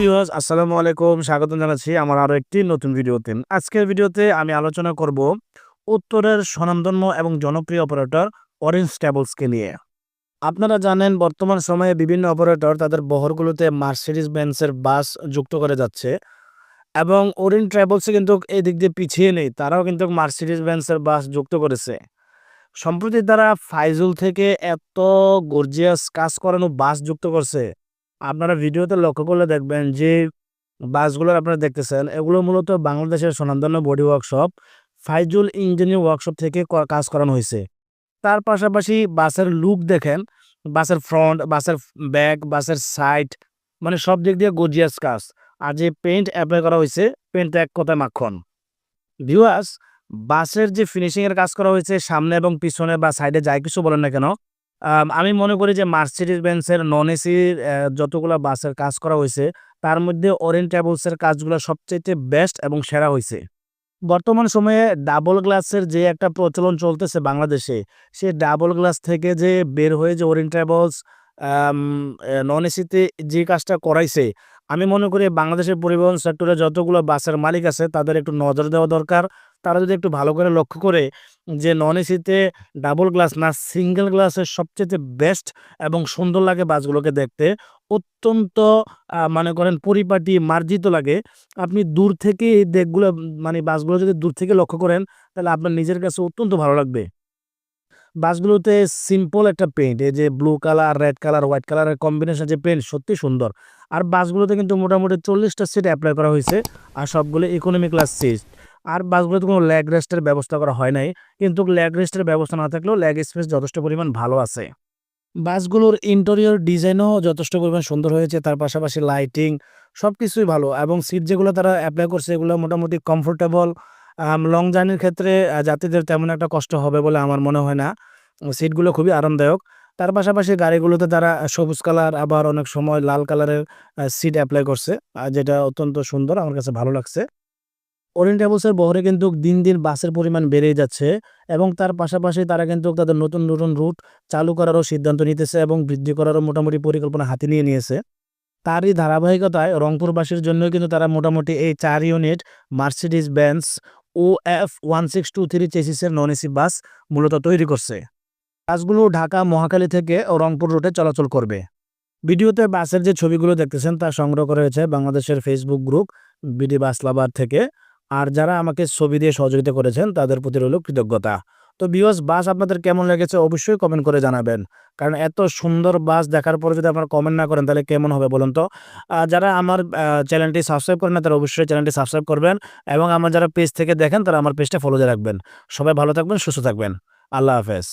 Viewers আসসালামু আলাইকুম। স্বাগত জানাচ্ছি আমার আরও একটি নতুন ভিডিওতে। আজকের ভিডিওতে আমি আলোচনা করব উত্তরের স্বনামধন্য এবং জনপ্রিয় অপারেটর অরেঞ্জ ট্রাভেলসকে নিয়ে। আপনারা জানেন, বর্তমান সময়ে বিভিন্ন অপারেটর তাদের বহরগুলোতে মার্সিডিজ বেন্সের বাস যুক্ত করে যাচ্ছে এবং অরেঞ্জ ট্রাভেলসে কিন্তু এই দিক দিয়ে পিছিয়ে নেই। তারাও কিন্তু মার্সিডিজ বেন্সের বাস যুক্ত করেছে। সম্প্রতি তারা ফাইজুল থেকে এত গর্জিয়াস কাজ করানো বাস যুক্ত করছে। আপনারা ভিডিওতে লক্ষ্য করলে দেখবেন যে বাসগুলো আপনারা দেখতেছেন, এগুলো মূলত বাংলাদেশের স্বনামধন্য body workshop, Faizul engineer workshop থেকে কাজ করানো হয়েছে। তার পাশাপাশি বাসের লুক দেখেন, বাসের ফ্রন্ট, বাসের ব্যাক, বাসের সাইড মানে সব দিক দিয়ে গজিয়াস কাজ। আর যে পেইন্ট অ্যাপ্লাই করা হয়েছে, পেইন্ট এক কথায় মাখন। ভিউয়ার্স, বাসের যে ফিনিশিং এর কাজ করা হয়েছে, সামনে এবং পিছনে বা সাইডে যাই কিছু বলেন না কেন আম, মনে করি যে মার্সিডিজ বেন্সের নন এসির যতগুলো বাসের কাজ করা হয়েছে তার মধ্যে অরেঞ্জ ট্রাভেলসের কাজগুলো সবচেয়ে বেস্ট এবং সেরা হয়েছে। বর্তমান সময়ে ডাবল গ্লাসের যে একটা প্রচলন চলতেছে বাংলাদেশে সে ডাবল গ্লাস থেকে যে বের হয়ে যে ওরেন ট্রাভেলস নন এসিতে যে কাজটা করাইছে আমি মনে করি বাংলাদেশের পরিবহন সেক্টরে যতগুলো বাসের মালিক আছে, তাদের একটু নজর দেওয়া দরকার। তারা যদি একটু ভালো করে লক্ষ্য করে যে নন এসিতে ডাবল গ্লাস না সিঙ্গেল গ্লাসের সবচেয়ে বেস্ট এবং সুন্দর লাগে বাসগুলোকে দেখতে, অত্যন্ত মনে করেন পরিপাটি, মার্জিত লাগে। আপনি দূর থেকে এই দিকগুলো মানে বাসগুলো যদি দূর থেকে লক্ষ্য করেন, তাহলে আপনার নিজের কাছে অত্যন্ত ভালো লাগবে। বাসগুলোতে সিম্পল একটা পেইন্ট এই যে blue colour red colour white কালারের কম্বিনেশন যে পেইন্ট সত্যি সুন্দর। আর বাসগুলোতে কিন্তু মোটামুটি চল্লিশটা সিট অ্যাপ্লাই করা হয়েছে, আর সবগুলো ইকোনমি ক্লাস সিট আর বাসগুলোতে কোনো ল্যাগ রেস্টের ব্যবস্থা করা হয় নাই, কিন্তু ল্যাগ রেস্টের ব্যবস্থা না থাকলেও ল্যাগ স্পেস যথেষ্ট পরিমাণ ভালো আছে। বাসগুলোর ইন্টেরিয়র ডিজাইনও যথেষ্ট পরিমাণ সুন্দর হয়েছে, তার পাশাপাশি লাইটিং সব কিছুই ভালো। এবং সিট যেগুলো তারা অ্যাপ্লাই করছে, এগুলো মোটামুটি কমফোর্টেবল লং জার্নির ক্ষেত্রে যাত্রীদের তেমন একটা কষ্ট হবে বলে আমার মনে হয় না। সিটগুলো খুবই আরামদায়ক। তার পাশাপাশি গাড়িগুলোতে তারা সবুজ কালার আবার অনেক সময় লাল কালারের সিট অ্যাপ্লাই করছে যেটা অত্যন্ত সুন্দর, আমার কাছে ভালো লাগছে। ওরিয়েন্ট ট্রাভেলসের বহরে কিন্তু দিন দিন বাসের পরিমাণ বেড়েই যাচ্ছে এবং তার পাশাপাশি তারা কিন্তু তাদের নতুন নতুন রুট চালু করারও সিদ্ধান্ত নিতেছে এবং বৃদ্ধি করারও মোটামুটি পরিকল্পনা হাতে নিয়ে নিয়েছে। তারই ধারাবাহিকতায় রংপুরবাসীর জন্য কিন্তু তারা মোটামুটি এই চার ইউনিট মার্সিডিজ বেন্স ও F one six two three চেসিসের non AC bus মূলত তৈরি করছে। বাসগুলো ঢাকা মহাকালী থেকে রংপুর রুটে চলাচল করবে। ভিডিওতে বাসের যে ছবিগুলো দেখতেছেন তা সংগ্রহ করা হয়েছে বাংলাদেশের Facebook group BD bus lover থেকে। আর যারা আমাকে ছবি দিয়ে সহযোগিতা করেছেন, তাদের প্রতি রইল কৃতজ্ঞতা। তো বিওস বাস আপনাদের কেমন লেগেছে অবশ্যই কমেন্ট করে জানাবেন। কারণ এত সুন্দর বাস দেখার পরে যদি আপনারা কমেন্ট না করেন, তাহলে কেমন হবে বলুন তো? যারা আমার চ্যানেলটি সাবস্ক্রাইব করেন না তারা অবশ্যই চ্যানেলটি সাবস্ক্রাইব করবেন এবং আমার যারা পেজ থেকে দেখেন, তারা আমার পেজটা ফলো দিয়ে রাখবেন। সবাই ভালো থাকবেন, সুস্থ থাকবেন। আল্লাহ হাফেজ।